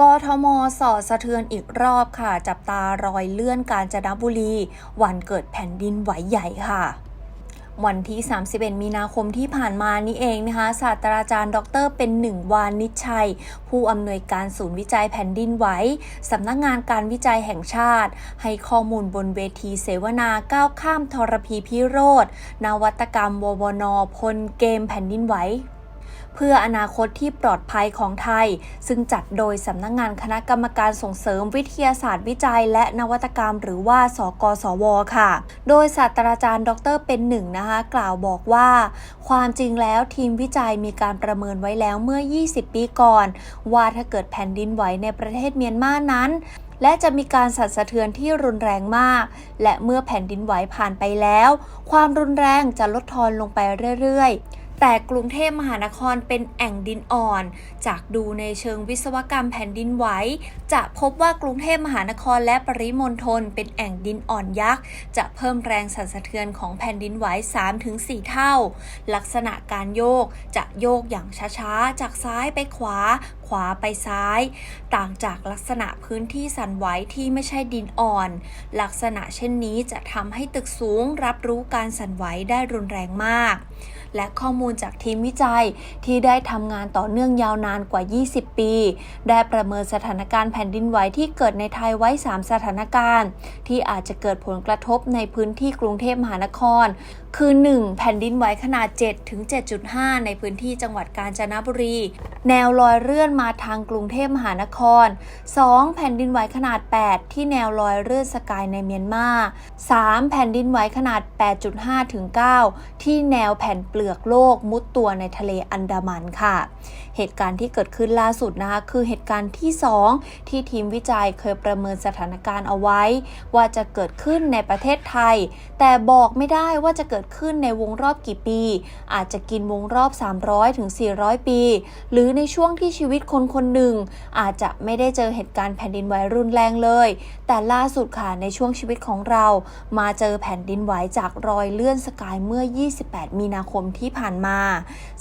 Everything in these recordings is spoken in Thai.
กทมสอดสะเทือนอีกรอบค่ะ จับตารอยเลื่อนการจนบุรี วันเกิดแผ่นดินไหวใหญ่ค่ะวันที่ 31 มีนาคมที่ผ่านมานี่เองนะคะศาสตราจารย์ ดร เป็นหนึ่งวานิชชัย ผู้อำนวยการศูนย์วิจัยแผ่นดินไหวสำนักงานการวิจัยแห่งชาติ ให้ข้อมูลบนเวทีเสวนาก้าวข้ามทรพีพิโรธนวัตกรรมววนพลเกมแผ่นดินไหว เพื่ออนาคตที่ปลอดภัยของไทย ซึ่งจัดโดยสำนักงงานคณะกรรมการส่งเสริมวิทยาศาสตร์วิจัย และนวัตกรรม หรือว่า สกสว ค่ะ โดยศาสตราจารย์ ดร เป็นหนึ่งนะคะ กล่าวบอกว่า ความจริงแล้วทีมวิจัยมีการประเมินไว้แล้วเมื่อ 20 ปีก่อน ว่าถ้าเกิดแผ่นดินไหวในประเทศเมียนมานั้นและจะมีการสั่นสะเทือนที่รุนแรงมาก และเมื่อแผ่นดินไหวผ่านไปแล้ว ความรุนแรงจะลดทอนลงไปเรื่อยๆ แต่กรุงเทพมหานครเป็นแอ่งดินอ่อน จากดูในเชิงวิศวกรรมแผ่นดินไหว จะพบว่ากรุงเทพมหานครและปริมณฑลเป็นแอ่งดินอ่อนยักษ์ จะเพิ่มแรงสั่นสะเทือนของแผ่นดินไหว 3-4 เท่า ลักษณะการโยกจะโยกอย่างช้าๆ จากซ้ายไปขวาขวาไปซ้าย ต่างจากลักษณะพื้นที่สั่นไหวที่ไม่ใช่ดินอ่อน ลักษณะเช่นนี้จะทำให้ตึกสูงรับรู้การสั่นไหวได้รุนแรงมาก และข้อมูลจากทีมวิจัยที่ได้ทำงานต่อเนื่องยาวนานกว่า 20 ปี ได้ประเมินสถานการณ์แผ่นดินไหวที่เกิดในไทยไว้ 3 สถานการณ์ ที่อาจจะเกิดผลกระทบในพื้นที่กรุงเทพมหานคร คือ 1. แผ่นดินไหวขนาด 7 ถึง 7.5 ในพื้นที่จังหวัดกาญจนบุรี แนวลอยเลื่อนมาทางกรุงเทพมหานคร 2. แผ่นดินไหวขนาด 8 ที่แนวลอยเลื่อนสกายในเมียนมา 3. แผ่นดินไหวขนาด 8.5 ถึง 9 ที่แนวแผ่นเปลือกโลกมุดตัวในทะเลอันดามันค่ะ เหตุการณ์ที่เกิดขึ้นล่าสุดนะคะคือเหตุการณ์ที่ 2 ที่ทีมวิจัยเคยประเมินสถานการณ์เอาไว้ ว่าจะเกิดขึ้นในประเทศไทย แต่บอกไม่ได้ว่าจะเกิดขึ้นในวงรอบกี่ปี อาจจะกินวงรอบ 300ถึง400 ปี หรือในช่วงที่ชีวิตคนคนหนึ่ง อาจจะไม่ได้เจอเหตุการณ์แผ่นดินไหวรุนแรงเลย แต่ล่าสุดค่ะในช่วงชีวิตของเรา มาเจอแผ่นดินไหวจากรอยเลื่อนสกายเมื่อ 28 มีนาคมที่ผ่านมา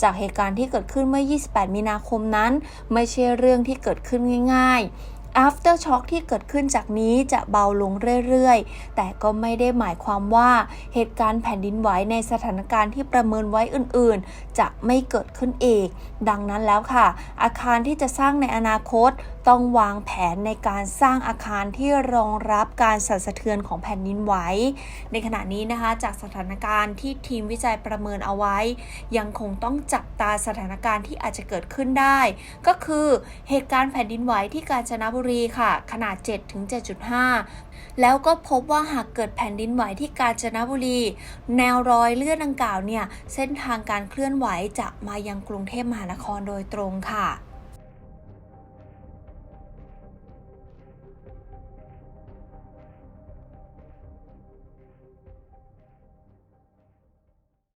จากเหตุการณ์ที่เกิดขึ้นเมื่อ 28 มีนาคมนั้น ไม่ใช่เรื่องที่เกิดขึ้นง่าย ๆ after shock ที่เกิดขึ้นจากนี้จะเบาลงเรื่อยๆ แต่ก็ไม่ได้หมายความว่าเหตุการณ์แผ่นดินไหวในสถานการณ์ที่ประเมินไว้อื่นๆ จะไม่เกิดขึ้นอีก ดังนั้นแล้วค่ะ อาคารที่จะสร้างในอนาคต ต้องวางแผนในการสร้างอาคารที่รองรับการสั่นสะเทือนของแผ่นดินไหว ในขณะนี้นะคะจากสถานการณ์ที่ทีมวิจัยประเมินเอาไว้ ยังคงต้องจับตาสถานการณ์ที่อาจจะเกิดขึ้นได้ ก็คือเหตุการณ์แผ่นดินไหวที่กาญจนบุรีค่ะ ขนาด7-7.5 แล้วก็พบว่าหากเกิดแผ่นดินไหวที่กาญจนบุรี แนวรอยเลื่อนดังกล่าวเนี่ยเส้นทางการเคลื่อนไหวจะมายังกรุงเทพมหานครโดยตรงค่ะ